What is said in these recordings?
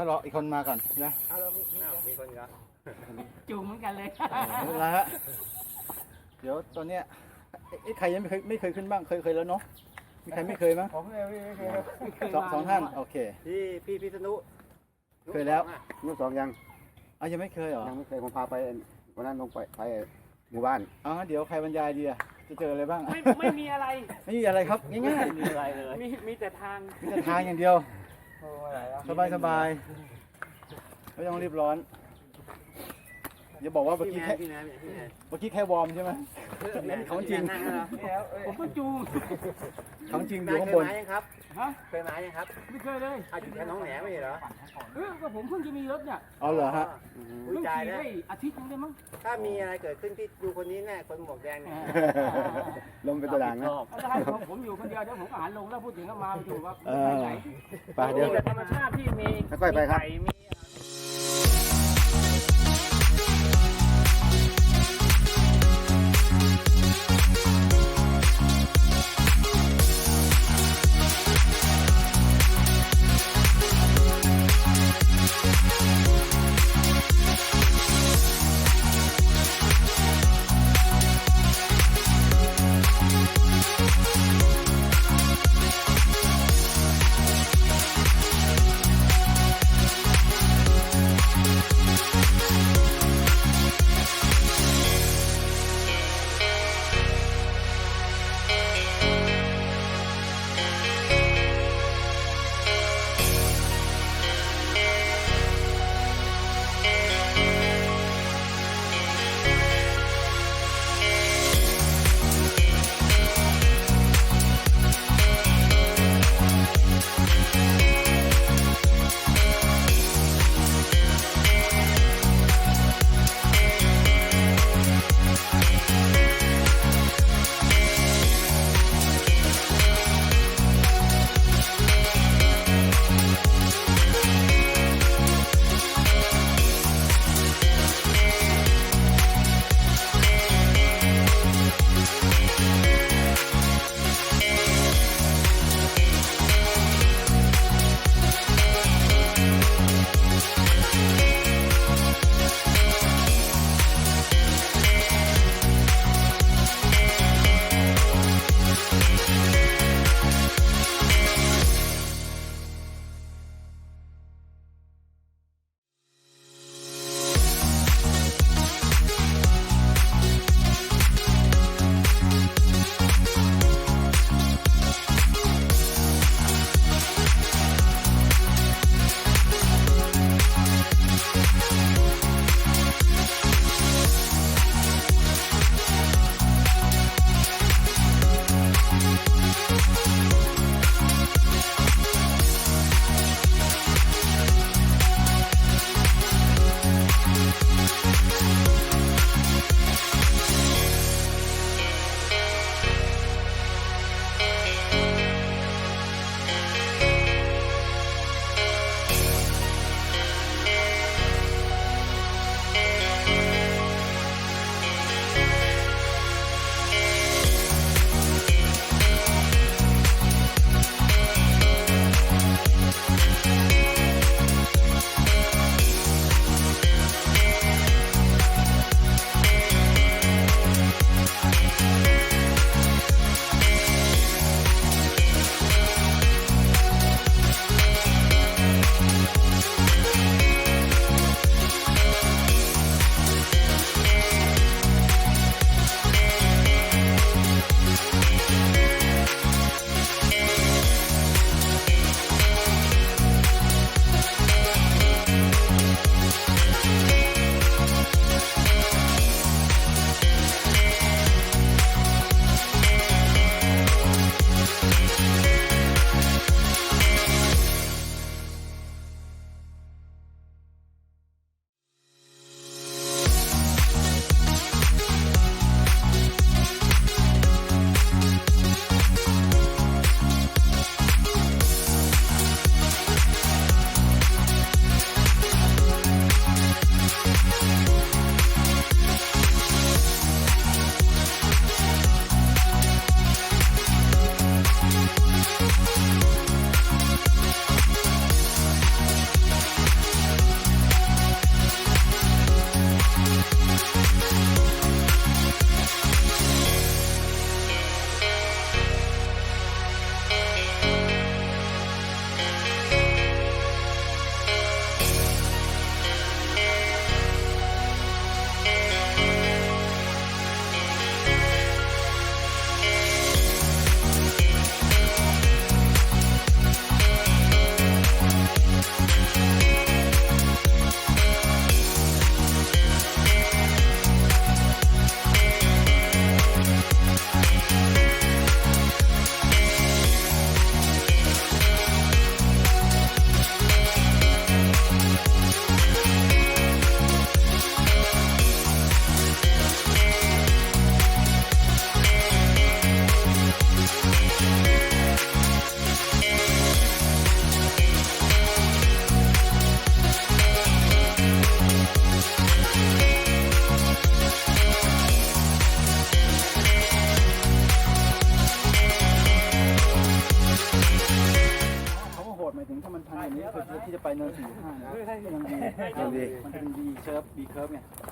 อะเดี๋ยวรออีกคนมาก่อนนะเอาเรามีมีมีคนก็จูงเหมือนกันเลยไม่เป็นไรฮะเดี๋ยวตอนเนี้ยเอ๊ะเอ๊ะใครยังไม่เคยไม่เคยขึ้นบ้างเคยเคยแล้วเนาะมีใครไม่เคยมั้งผมเนี่ยไม่เคยสองสองท่านโอเค พี่พี่พิษณุเคยแล้วลูกสองยังอะยังไม่เคยเหรอยังไม่เคยผมพาไปวันนั้นลงไปไปหมู่บ้านอ๋อเดี๋ยวใครบรรยายดีอะจะเจออะไรบ้างไม่ไม่มีอะไรไม่มีอะไรครับง่ายมีอะไรเลยมีมีแต่ทางๆมีแต่ทางอย่างเดียว โอ้อะไรแล้วสบายสบายไม่ต้องรีบร้อน อย่าบอกว่าเมื่อพี่กี้แมแค่นพี่แมนพี่แมนเมื่อกี้แค่วอร์มใช่ไหมพี่แมนของจริงนั่งแล้วนี่แล้วผมก็จูงของจริงอนายู่ยข้างเคบยนมายังครับฮะเคยมายังครับไม่เคยเลยอาอยู่แค่น้องแหนไม่ใช่เหรอเออก็ผมเพิ่งจะมีรถเนี่ยเอาเหรอฮะอุ้เพิ่ยงจ่ายขี่แล้วได้อาทิตย์นึงได้มั้งถ้ามีอะไรเกิดขึ้นพี่ดูคนนี้แน่คนหมวกแดงเนี่ยลงเป็นตารางนะถ้าให้ผมผมอยู่คนเดียวเดี๋ยวผมก็หันลงแล้วพูดถึงก็มาอยู่ว่าเอไปอไหนไปเดี๋ยวมีแต่ธรรมชาติที่มีค่อยๆไปครับมีก่มี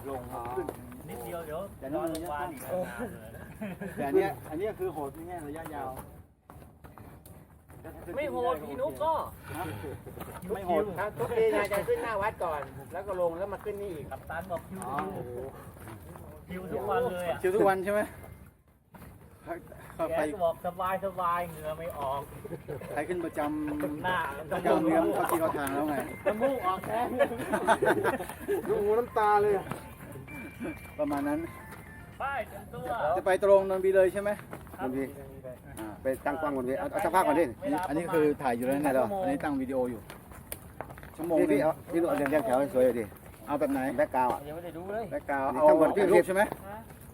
เคิร์ฟไงลงขึ้นนิดเดียวเดี๋ยวแต่นั่นมันระยะสั้นแต่อันเนี้ยอันเนี้ยคือโหดในแง่ระยะยาวไม่โหดพี่นุ๊กก็ไม่โหดครับทุกทีนายจะขึ้นหน้าวัดก่อน แล้วก็ลงแล้วมาขึ้นนี่อีกกับตันบอกคิวอ๋อคิวทุกวันเลยอะชิวทุกวันใช่ไหม ก็แกไปบอกสบายสบายเหงื่อไม่ออกใครขึ้นประจำหน้าประจำเรื่องเข้าที่เข้าทางแล้วไงน้ำมูกออกแค่ดูหูน้ำตาเลยประมาณนั้นป้ายเต็มตัวจะไปตรงนนบีเลยใช่ไหมมันดีอ่าไปตั้งกล้องบนเวทีเอาเอาสักพักก่อนดิอันนี้อันนี้คือถ่ายอยู่แล้วเนี่ยเหรออันนี้ตั้งวิดีโออยู่ชั่วโมงพี่นึพี่งเอาพี่นุ่นเอาเรียงแถวให้สวยเลยดิเอาแบบไหนแบ็กกราวด์อะยังไม่ได้ดูเลย แบ็กกราวด์เอาข้างบนพี่รูพี่ปใช่ไหม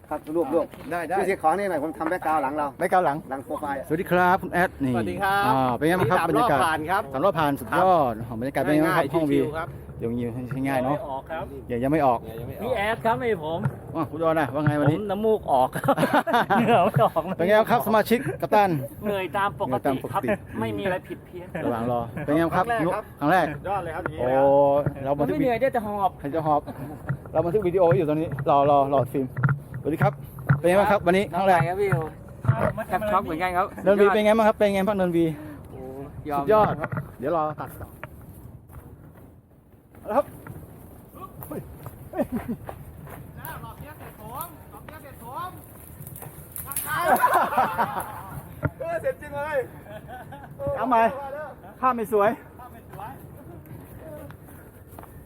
ครับรูปรูปได้ได้พี่สิขอนี่หน่อยผมทำแบ็กกราวด์หลังเราไม่ก้าวหลัง หลังโปรไฟล์อะสวัสดีครับคุณแอดนี่สวัสดีครับอ่าเป็นไงบ้างครับบรรยากาศผ่านครับสามรอบผ่านสุดยอดของบรรยากาศเป็นไงบ้างครับห้องวีครับเดี๋ยวยิวใช้ง่ายเนาะออกครับเดี๋ยวยังไม่ออกพี่แอดครับไม่ผมว่าคุณดอนนะว่าไงวันผมนี้น้ำมูกออกเหงื่อไม่ออกเป็นไงบ้างครับสมาชิกกัปตัน เหนื่อยตามปกเหนื่อยตาติมปกครับ ติ ไม่มีอะไรผิดเพี้ยนระหว่างรอเป็นไงบ้างครับนุ๊กครั้งแรกยอดเลยครับอย่างนี้โอ้นะเรามับันนทึกไม่เหนื่อยได้แต่หอบ ใครจะหอบ เราบันทึกวิดีโออยู่ตอนนี้รอรอรอฟิล์มส วัสดีครับ เป็นไงบ้างครับ วันนี้ครั้งแรกครับพี่แทบช็อกเหมือนกันครับเนินวีเป็นไงบ้างครับ เป็นไงบ้างเนินวียอสุมดยอดเดี๋ยวรอตัดต่อเอาละครับเสร็จจริงเลยเอาใหม่ภาพไม่สวย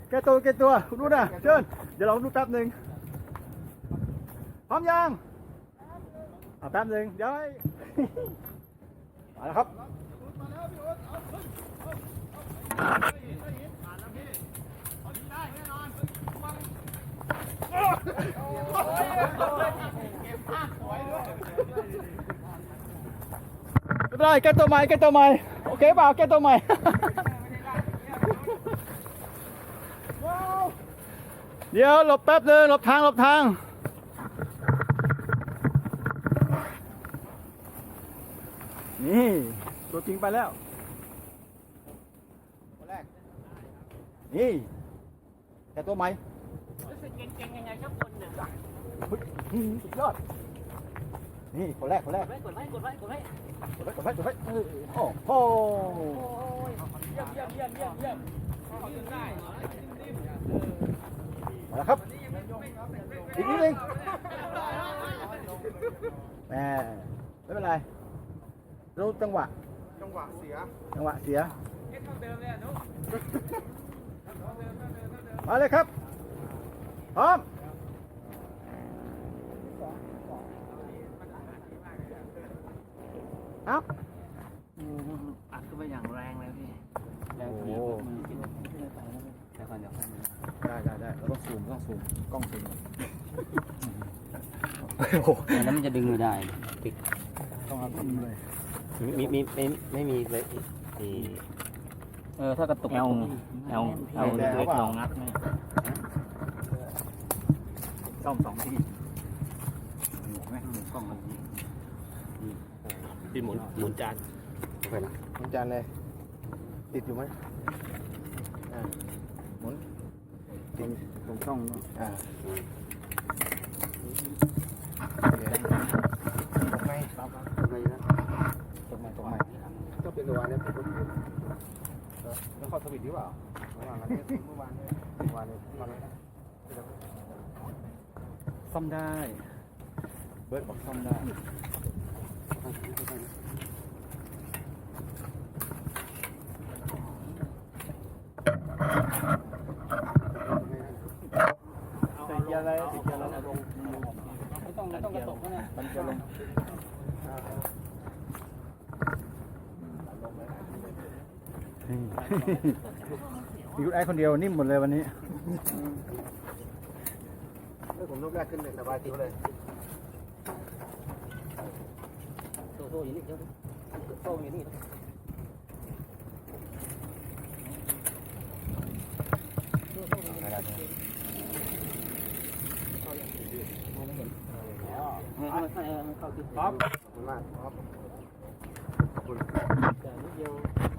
แกตัวแกตัวคุณรู้นะเชิญเดี๋ยวเราดูแป๊บหนึ่ง พร้อมยังเอาแป๊บหนึ่งเดี๋ยวให้มาแล้วครับไม่เป็นไรแก้ตัวใหม่แก้ตัวใหม่โอเคเปล่าแก้ตัวใหม่เดี๋ยวหลบแป๊บนึงหลบทางหลบทาง นี่ ตัวจริงไปแล้วคนแรก นี่แก้ตัวใหม่รู้สึกเก่งๆยังไงครับคนหนึ่งเฮ้ยนี่สุดยอด นี่คนแรกคนแรกกดไว้กดไว้กดไว้กดไว้กดไว้กดไว้เออโอ้โหเยี่ยมเยี่ยมเยี่ยมเยี่ยมเยี่ยมมาแล้วครับอีกนิดนึงแหมไม่เป็นไร รู้จังหวะ จังหวะเสียจังหวะเสียมาเลยครับ พร้อมครับอัดเข้าไปอย่างแรงเลยพี่โอ้โหได้ได้ได้เราต้องซูมต้องซูมกล้องซูมโอ้โหแล้วมันจะดึงไม่ได้ติดต้องเอาซูมเลย มีมีไม่ไม่มีเลยเออถ้ากระตุกเอาเอาเอาเล็กๆลองงัดไหมซ่อมสองทีหมุนไหมหมุนกล้องมันพี่หมุนหมุนจานไปนะผมจานเลยติดอยู่ไหมอ่าหมุนติดตรงช่องนู่นอ่าตรงไหนตรงไหนนะ ตรงไหนตรงไหน ก็เป็นตัวเนี่ยผมก็แล้วเข้าสวิตช์หรือเปล่าเมื่อวานนี้เมื่อวานนี้เมื่อวานนี้มันซ่อมได้ เบิร์ดบอกซ่อมได้ติดเกียร์อะไรติดเกียร์อะไรลงไม่ต้องไม่ต้องกระตุกนะมันจะลง มีคุณไอ้คนเดียวนิ่มหมดเลยวันนี้เออผมลูกแรกขึ้นเลยสบายจิ๋วเลยโซ่โซ่อยู่นี่เดี๋ยวโซ่อยู่นี่พร้อมขอบคุณมากครับแต่นิดเ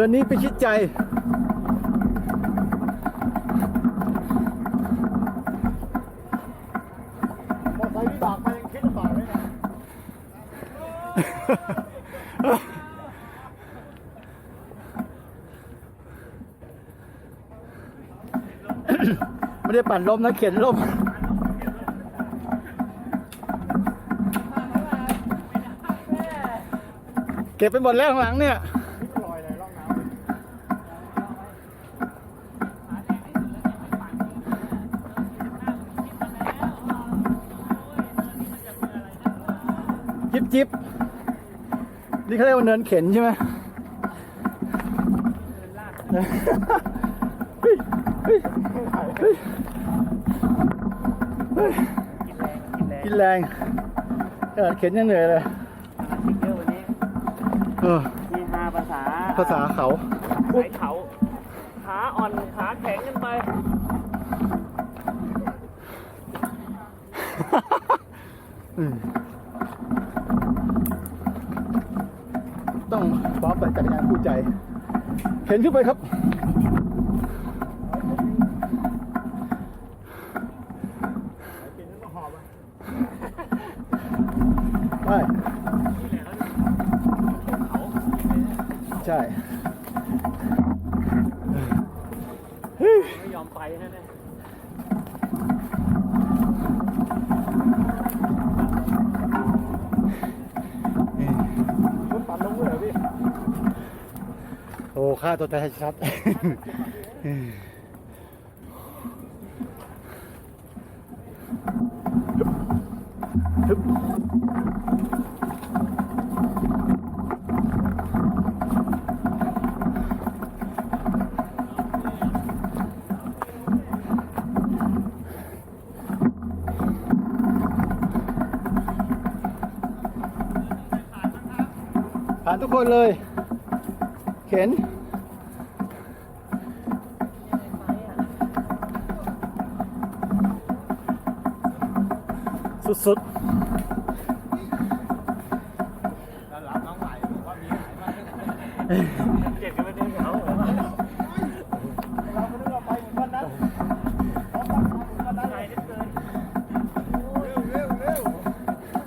รือนนี้ไปชิดใจ มอไซค์วิบากมายังคิดลำบากเลยนะไม่ได้ปั่นลมนะเข็นลมเก็บไปหมดแล้วข้างหลังเนี่ยลอย จิบจิบนี่เขาเรียกว่าเนินเข็นใช่ไหมเฮ้ยเฮ้ยเฮ้ยเฮ้ยกินแรงขนาดเข็นยังเหนื่อยเลยเยอะวันนี้เออมีฮาภาษา ภาษาเขา สายเขา ขาอ่อนขาแข็งกันไป อืมต้องพร้อมปั่นจักรยานคู่ ใจ เข็นขึ้นไปครับ ไป ใช่ ไม่ยอมไปนะนี่ย รถปั่นลงเลยเหรอพี่ โอ้ค่าตัวตายชัด ผ่านทุกคนเลย เข็น สุดๆเจ็บกันไปเดินเขาเราไม่ได้เอาไปเหมือนกันนะพร้อมตั้งคันเหมือนกันนะใจเหลือเกินเร็วเร็วเร็ว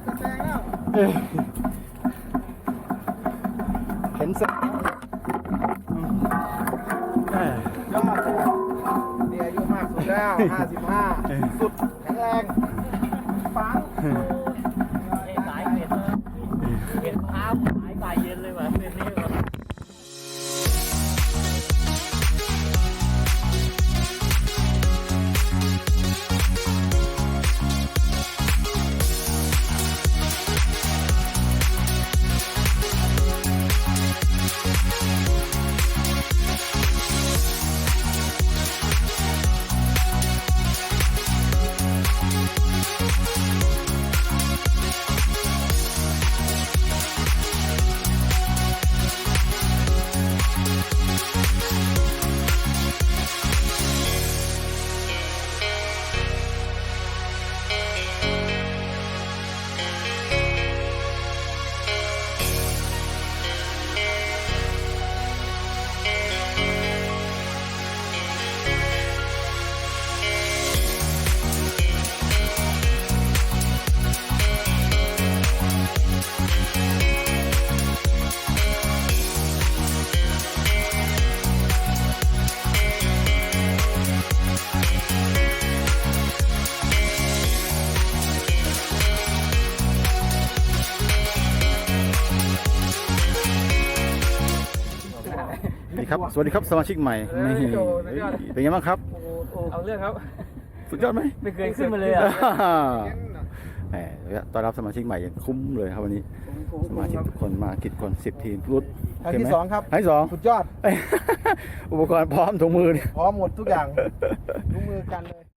จะแซงแล้วเอ้ยเข็นสักเอ้ยยอดนี่อายุมากสุดแล้ว55สุดแข็งแครับ สวัสดีครับสมาชิกใหม่นี่เป็นไงบ้างครับ เอาเรื่องครับ สุดยอดไหมไม่เคยขึ้นมาเลยอะแหมต้อนรับสมาชิกใหม่อย่างคุ้มเลยครับวันนี้ สมาชิกทุกคนมากิดคนสิบทีมรุดครั้งที่สองครับครั้งที่สองสุดยอดเอ้ยอุปกรณ์พร้อมถุงมือเนี่ยพร้อมหมดทุกอย่างรู้มือกันเลย